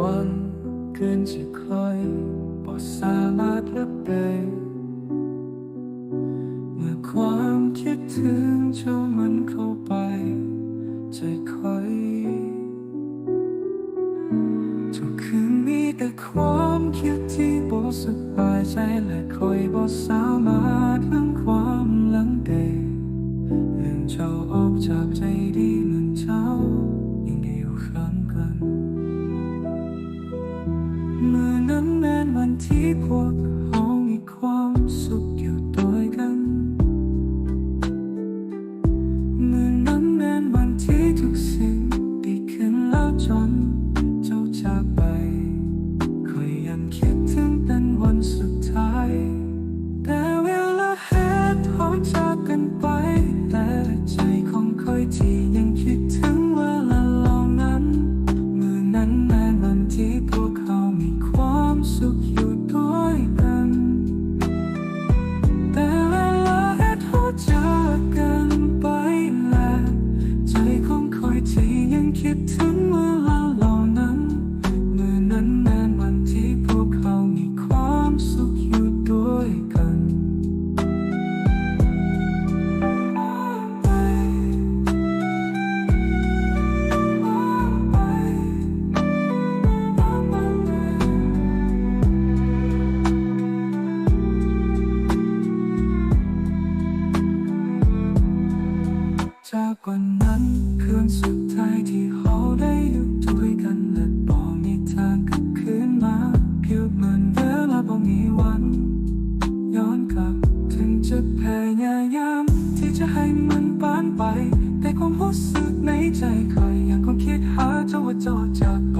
วันเกินจะคอยบ่สามารถรับได้เมื่อความคิดถึงเจ้ามันเข้าไปใจคอยทุกคืนมีแต่ความคิดที่บ่สบายใจและคอยบ่สามารถ วันที่พวกเรามีความสุขอยู่ด้วยกันเมื่อนั้นแม้นวันที่ทุกสิ่งดีขึ้นแล้วจน จะให้มันผ่านไป แต่ความรู้สึกในใจเคอยยังคงคิดหาเจ้าว่าเจ้าจากไป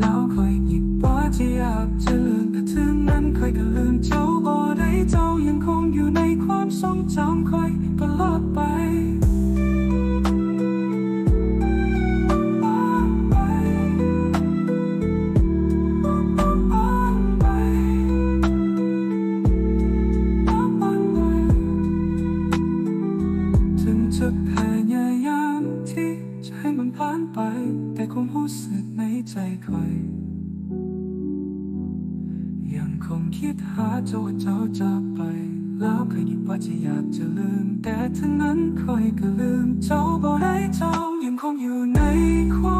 แล้วคอยหยิบว่าที่อยากจะลืมแต่ถึงนั้นเคยก็ลืมเจ้าบ่ได้เจ้ายังคงอยู่ในความทรงจำคอยตลึกพยายามที่จะให้มันผ่านไป แต่ความรู้สึกในใจคอย ยังคงคิดหาเจ้าว่าเจ้าจากไป แล้วเคยคิดว่าจะอยากจะลืม แต่ทั้งนั้นคอยก็ลืม เจ้าบ่ได้เจ้ายังคงอยู่ในความ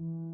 Mm-hmm.